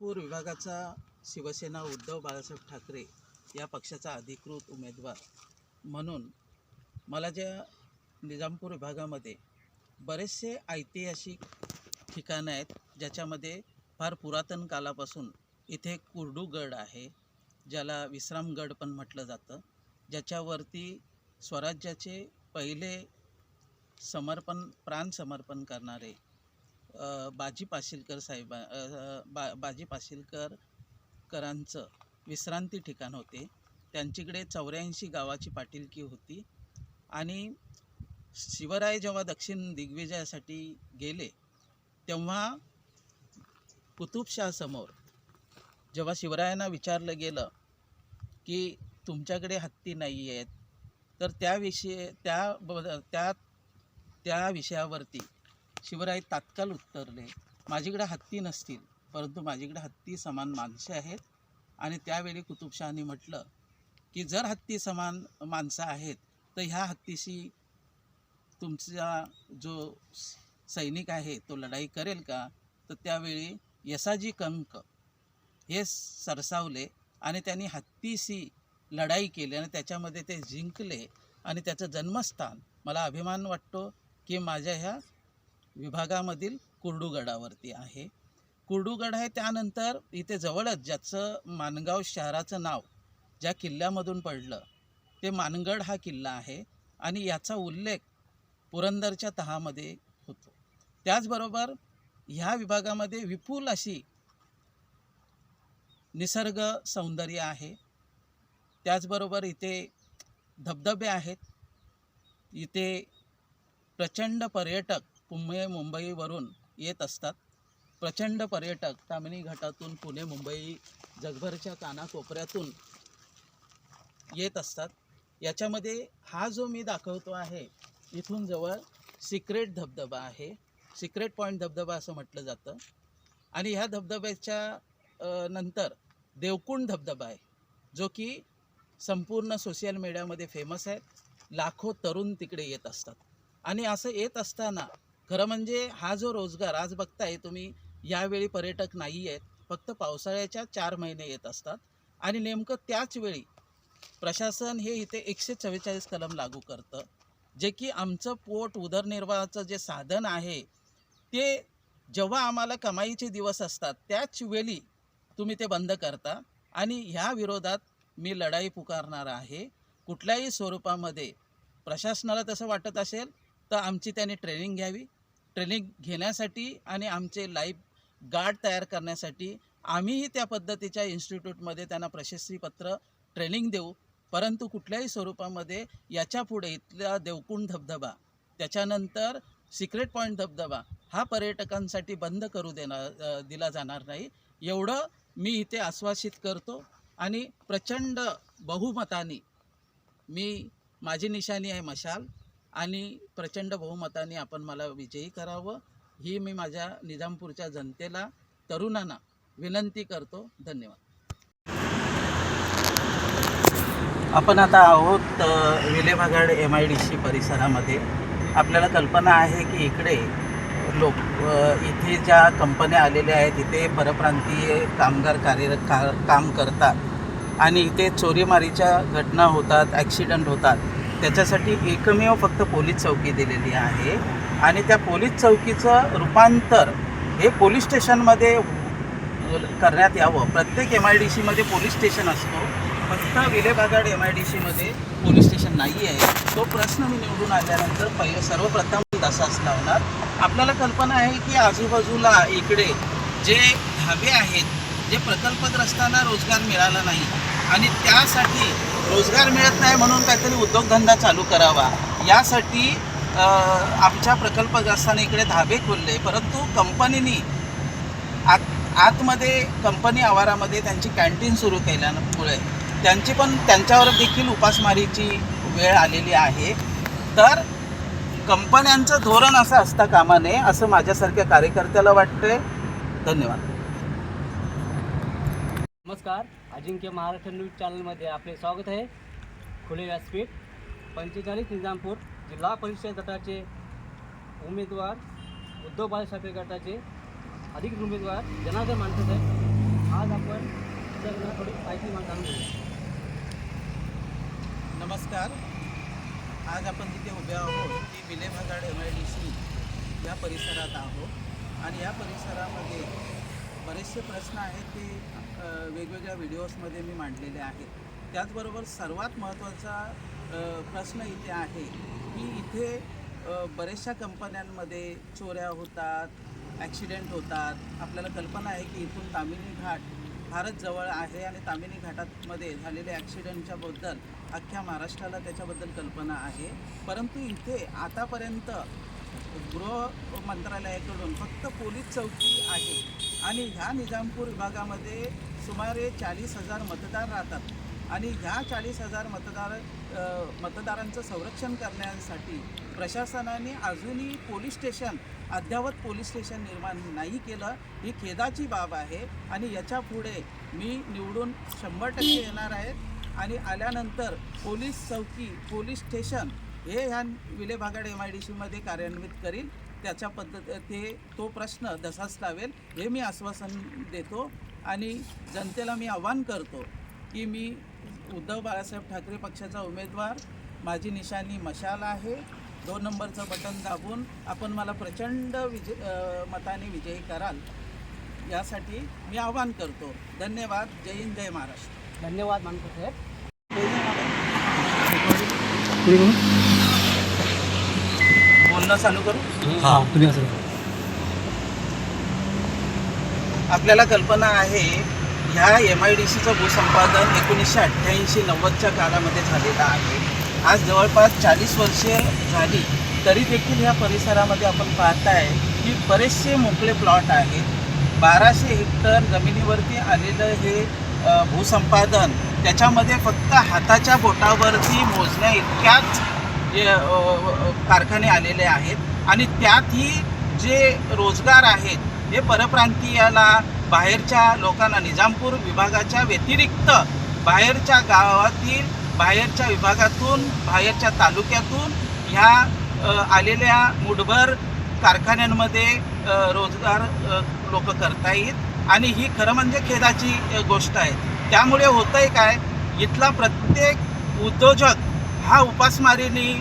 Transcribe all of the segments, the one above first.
नागपूर विभागाचा शिवसेना उद्धव बाळासाहेब ठाकरे या पक्षाचा अधिकृत उमेदवार. म्हणून मला ज्या निजामपूर विभागामध्ये बरेचसे ऐतिहासिक ठिकाणं आहेत ज्याच्यामध्ये फार पुरातन कालापासून इथे कुर्डूगड आहे ज्याला विश्रामगड पण म्हटलं जातं ज्याच्यावरती स्वराज्याचे पहिले समर्पण प्राण समर्पण करणारे बाजी पाशीलकर साहेबा बा बाजी पाशीलकर करांचं विश्रांती ठिकाण होते. त्यांच्याकडे चौऱ्याऐंशी गावाची पाटीलकी होती. आणि शिवराय जेव्हा दक्षिण दिग्विजयासाठी गेले तेव्हा कुतुबशहासमोर जेव्हा शिवरायांना विचारलं गेलं की तुमच्याकडे हत्ती नाही आहेत. तर त्या विषय त्या ब- त्या त्या विषयावरती शिवराय तात्काळ उत्तरले माझीकडे हत्ती नसतील परंतु माझीकडे हत्ती समान माणसे आहेत. आणि त्यावेळी कुतुबशहानी म्हटलं की जर हत्ती समान माणसं आहेत तर ह्या हत्तीशी तुमचा जो सैनिक आहे तो लढाई करेल का? तर त्यावेळी यसाजी कंक हे सरसावले आणि त्यांनी हत्तीशी लढाई केली आणि त्याच्यामध्ये ते जिंकले. आणि त्याचं जन्मस्थान मला अभिमान वाटतो की माझ्या ह्या विभागामधील कुर्डूगडावरती आहे. कुर्डूगड आहे त्यानंतर इथे जवळच ज्याचं मानगाव शहराचं नाव ज्या किल्ल्यामधून पडलं ते मानगड हा किल्ला आहे आणि याचा उल्लेख पुरंदरच्या तहामध्ये होतो. त्याचबरोबर ह्या विभागामध्ये विपुल अशी निसर्ग सौंदर्य आहे. त्याचबरोबर इथे धबधबे आहेत. इथे प्रचंड पर्यटक पुणे मुंबईवरून येत असतात. प्रचंड पर्यटक तामिनी घाटातून पुणे मुंबई जगभरच्या कानाकोपऱ्यातून येत असतात. याच्यामध्ये हा जो मी दाखवतो आहे इथून जवळ सिक्रेट धबधबा आहे. सिक्रेट पॉईंट धबधबा असं म्हटलं जातं. आणि ह्या धबधब्याच्या नंतर देवकुंड धबधबा आहे जो की संपूर्ण सोशल मीडियामध्ये फेमस आहे. लाखो तरुण तिकडे येत असतात. आणि असं येत असताना खरं म्हणजे हा जो रोजगार आज बघताय तुम्ही यावेळी पर्यटक नाही आहेत फक्त पावसाळ्याच्या चार महिने येत असतात. आणि नेमकं त्याच वेळी प्रशासन हे इथे एकशे चव्वेचाळीस कलम लागू करतं जे की आमचं पोट उदरनिर्वाहाचं जे साधन आहे ते जेव्हा आम्हाला कमाईचे दिवस असतात त्याच वेळी तुम्ही ते बंद करता. आणि ह्या विरोधात मी लढाई पुकारणार आहे. कुठल्याही स्वरूपामध्ये प्रशासनाला तसं वाटत असेल तर आमची त्यांनी ट्रेनिंग घ्यावी. ट्रेनिंग घेण्यासाठी आणि आमचे लाईफ गार्ड तयार करण्यासाठी आम्हीही त्या पद्धतीच्या इन्स्टिट्यूटमध्ये त्यांना प्रशस्तीपत्र ट्रेनिंग देऊ. परंतु कुठल्याही स्वरूपामध्ये याच्यापुढे इथला देवकुंड धबधबा त्याच्यानंतर सिक्रेट पॉईंट धबधबा हा पर्यटकांसाठी बंद करू देणार दिला जाणार नाही. एवढं मी इथे आश्वासित करतो आणि प्रचंड बहुमताने मी माझी निशाणी आहे मशाल आणि प्रचंड बहुमताने आपण मला विजयी करावं ही मी माझ्या निजामपूरच्या जनतेला तरुणांना विनंती करतो. धन्यवाद. आपण आता आहोत Vilebhagad Vilebhagad M I D C परिसरामध्ये. आपल्याला कल्पना आहे की इकडे लोक इथे ज्या कंपन्या आलेल्या आहेत इथे परप्रांतीय कामगार कार्यरत का काम करतात. आणि इथे चोरीमारीच्या घटना होतात ॲक्सिडंट होतात. त्याच्यासाठी एकमेव फक्त पोलीस चौकी दिलेली आहे. आणि त्या पोलीस चौकीचं रूपांतर हे पोलीस स्टेशनमध्ये करण्यात यावं. प्रत्येक एम आय डी सीमध्ये पोलीस स्टेशन असतो. फक्त विलेबागाड एम आय डी सीमध्ये पोलीस स्टेशन नाही आहे तो प्रश्न मी निवडून आल्यानंतर पहिले सर्वप्रथम तसाच लावणार. आपल्याला कल्पना आहे की आजूबाजूला इकडे जे ढाबे आहेत जे प्रकल्पग्रस्तांना रोजगार मिळाला नाही आणि त्यासाठी रोजगार मिळत नाही म्हणून काहीतरी उद्योगधंदा चालू करावा. यासाठी आमच्या प्रकल्पग्रस्तांनी इकडे धाबे खोलले. परंतु कंपनीनी आत आतमध्ये कंपनी आवारामध्ये त्यांची कॅन्टीन सुरू केल्यामुळे त्यांची पण त्यांच्यावर देखील उपासमारीची वेळ आलेली आहे. तर कंपन्यांचं धोरण असं असता कामा नये असं माझ्यासारख्या कार्यकर्त्याला वाटतंय. धन्यवाद. नमस्कार. अजिंक्य महाराष्ट्र न्यूज चॅनलमध्ये आपले स्वागत आहे. खुले व्यासपीठ पंचेचाळीस निजामपूर जिल्हा परिषद गटाचे उमेदवार उद्धव बाळासाहेब गटाचे अधिक उमेदवार जनार्दन माणसं साहेब. आज आपण त्यांना थोडी माहिती मा- जाणून घेऊया नमस्कार. आज आपण तिथे उभे आहोत ती Vilebhagad M I D C या परिसरात आहोत. आणि या परिसरामध्ये बरेचसे प्रश्न आहेत ते वेगवेगळ्या व्हिडिओजमध्ये मी मांडलेले आहेत. त्याचबरोबर सर्वात महत्त्वाचा प्रश्न इथे आहे की इथे बऱ्याचशा कंपन्यांमध्ये चोऱ्या होतात ॲक्सिडेंट होतात. आपल्याला कल्पना आहे की इथून तामिनी घाट फारच जवळ आहे आणि तामिनी घाटामध्ये झालेल्या ॲक्सिडेंटच्याबद्दल अख्ख्या महाराष्ट्राला त्याच्याबद्दल कल्पना आहे. परंतु इथे आतापर्यंत गृह मंत्रालयाकडून फक्त पोलीस चौकी आहे. आणि ह्या निजामपूर विभागामध्ये सुमारे चाळीस हजार मतदार राहतात. आणि ह्या चाळीस हजार मतदार मतदारांचं संरक्षण करण्यासाठी प्रशासनाने अजूनही पोलीस स्टेशन अद्यावत पोलीस स्टेशन निर्माण नाही केलं. ही खेदाची बाब आहे आणि याच्यापुढे मी निवडून शंभर टक्के येणार आहेत आणि आल्यानंतर पोलीस चौकी पोलीस स्टेशन हे ह्या विलेभागाड एम आय डी सीमध्ये कार्यान्वित करील त्याच्या पद्धत ते तो प्रश्न तसाच लावेल हे मी आश्वासन देतो आणि जनतेला मी आव्हान करतो की मी उद्धव बाळासाहेब ठाकरे पक्षाचा उमेदवार माझी निशाणी मशाल आहे दोन नंबरचं बटन दाबून आपण मला प्रचंड विजय मताने विजयी कराल यासाठी मी आव्हान करतो. धन्यवाद. जय हिंद जय महाराष्ट्र. धन्यवाद मानकर साहेब. चालू करू? हां. तुम्ही असं आपल्याला कल्पना आहे ह्या एम आय डी सीचं भूसंपादन एकोणीसशे अठ्ठ्याऐंशी नव्वदच्या काळामध्ये झालेलं आहे. आज जवळपास चाळीस वर्षे झाली तरी देखील ह्या परिसरामध्ये आपण पाहताय की बरेचसे मोकळे प्लॉट आहेत. बाराशे हेक्टर जमिनीवरती आलेलं हे भूसंपादन त्याच्यामध्ये फक्त हाताच्या बोटावरती मोजण्या इतक्याच कारखाने आलेले आहेत आणि त्यातही जे रोजगार आहेत हे परप्रांतीयाला बाहेरच्या लोकांना निजामपूर विभागाच्या व्यतिरिक्त बाहेरच्या गावातील बाहेरच्या विभागातून बाहेरच्या तालुक्यातून ह्या आलेल्या मुठभर कारखान्यांमध्ये रोजगार लोक करता येईल. आणि ही खरं म्हणजे खेदाची गोष्ट आहे. त्यामुळे होतंय काय? इथला प्रत्येक उद्योजक हा उपासमारीने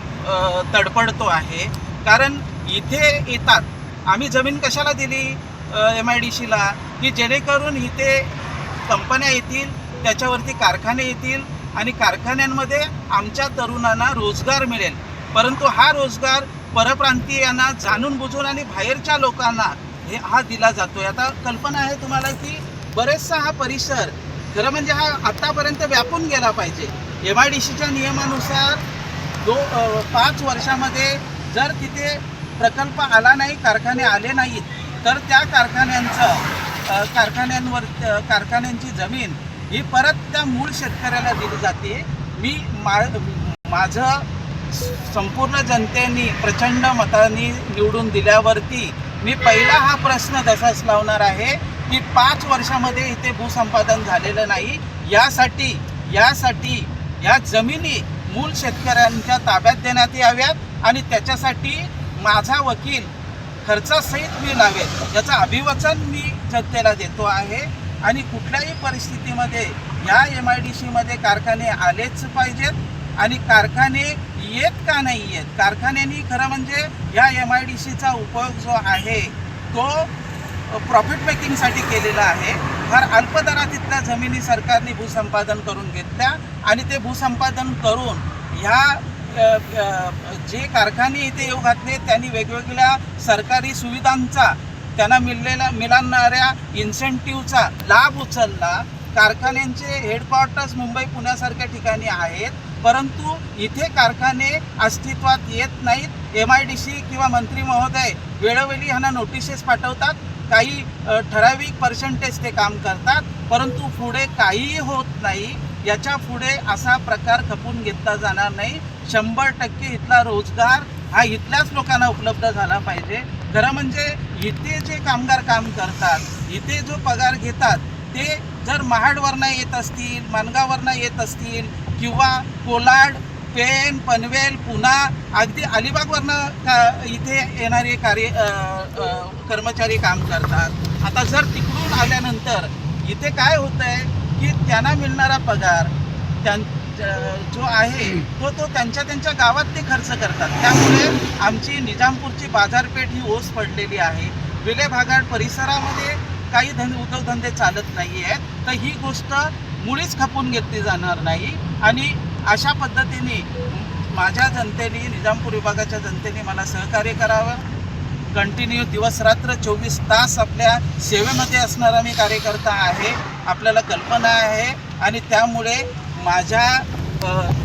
तडपडतो आहे. कारण इथे येतात. आम्ही जमीन कशाला दिली एम आय डी सीला की जेणेकरून इथे कंपन्या येतील त्याच्यावरती कारखाने येतील आणि कारखान्यांमध्ये आमच्या तरुणांना रोजगार मिळेल. परंतु हा रोजगार परप्रांतीयांना जाणून बुजून आणि बाहेरच्या लोकांना हे हा दिला जातोय. आता कल्पना आहे तुम्हाला की बरेचसा हा परिसर खरं म्हणजे हा आत्तापर्यंत व्यापून गेला पाहिजे. एम आय डी सीच्या नियमानुसार दो पाच वर्षामध्ये जर तिथे प्रकल्प आला नाही कारखाने आले नाहीत तर त्या कारखान्यांचं कारखान्यांवर कारखान्यांची जमीन ही परत त्या मूळ शेतकऱ्याला दिली जाते. मी मा माझं संपूर्ण जनतेने प्रचंड मतांनी निवडून दिल्यावरती मी पहिला हा प्रश्न तसाच लावणार आहे. की पाच वर्षामध्ये इथे भूसंपादन झालेलं नाही. यासाठी यासाठी या जमिनी मूळ शेतकऱ्यांच्या ताब्यात देण्यात याव्यात आणि त्याच्यासाठी माझा वकील खर्चासहित मी लावेल याचं अभिवचन मी जनतेला देतो आहे. आणि कुठल्याही परिस्थितीमध्ये या एम आय डी सीमध्ये कारखाने आलेच पाहिजेत. आणि कारखाने येत का नाही येत? कारखान्यांनी खरं म्हणजे या एम आय डी सीचा उपयोग जो आहे तो प्रॉफिट मेकिंगसाठी केलेलं आहे. फार अल्प दरात इथल्या जमिनी सरकारने भूसंपादन करून घेतल्या आणि ते भूसंपादन करून ह्या जे कारखाने इथे येऊ घातले त्यांनी वेगवेगळ्या सरकारी सुविधांचा त्यांना मिळलेल्या मिळणाऱ्या इन्सेंटिव्हचा लाभ उचलला. कारखान्यांचे हेडक्वार्टर्स मुंबई पुण्यासारख्या ठिकाणी आहेत. परंतु इथे कारखाने अस्तित्वात येत नाहीत. एम आय डी सी किंवा मंत्री महोदय वेळोवेळी ह्यांना नोटिसेस पाठवतात. काही ठराविक पर्सेंटेज ते काम करतात परंतु पुढे काहीही होत नाही याच्यापुढे असा प्रकार खपून घेतला जाणार नाही. शंभर टक्के इथला रोजगार हा इथल्याच लोकांना उपलब्ध झाला पाहिजे. खरं म्हणजे इथे जे कामगार काम करतात इथे जो पगार घेतात ते जर महाडवरनं येत असतील मानगावरनं येत असतील किंवा कोलाड पेन पनवेल पुणा अगदी अलिबागवरनं का इथे येणारे कार्य कर्मचारी काम करतात. आता जर तिकडून आल्यानंतर इथे काय होत आहे की त्यांना मिळणारा पगार त्यां जो आहे तो तो त्यांच्या त्यांच्या गावात ते खर्च करतात. त्यामुळे आमची निजामपूरची बाजारपेठ ही ओस पडलेली आहे. विलेभागाड परिसरामध्ये काही धन उद्योगधंदे चालत नाही आहेत तर ही गोष्ट मुळीच खपून घेतली जाणार नाही. आणि अशा पद्धतीने माझ्या जनतेने निजामपूर विभागाच्या जनतेने मला सहकार्य करावं. कंटिन्यू दिवस रात्र चोवीस तास आपल्या सेवेमध्ये असणारा मी कार्यकर्ता आहे आपल्याला कल्पना आहे आणि त्यामुळे माझ्या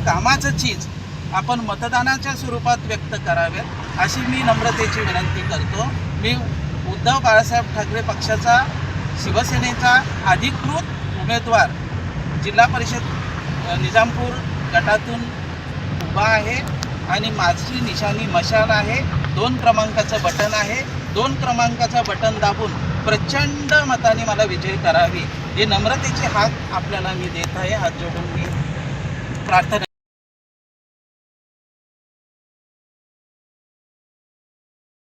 कामाचं चीज आपण मतदानाच्या स्वरूपात व्यक्त करावेत अशी मी नम्रतेची विनंती करतो. मी उद्धव बाळासाहेब ठाकरे पक्षाचा शिवसेनेचा अधिकृत उमेदवार जिल्हा परिषद निजामपूर गटातून उभा आहे आणि माझी निशाणी मशाल आहे. दोन क्रमांकाचं बटन आहे. दोन क्रमांकाचं बटन दाबून प्रचंड मताने मला विजय करावी. हे नम्रतेचे हात आपल्याला मी देत आहे. हात जोडून मी प्रार्थना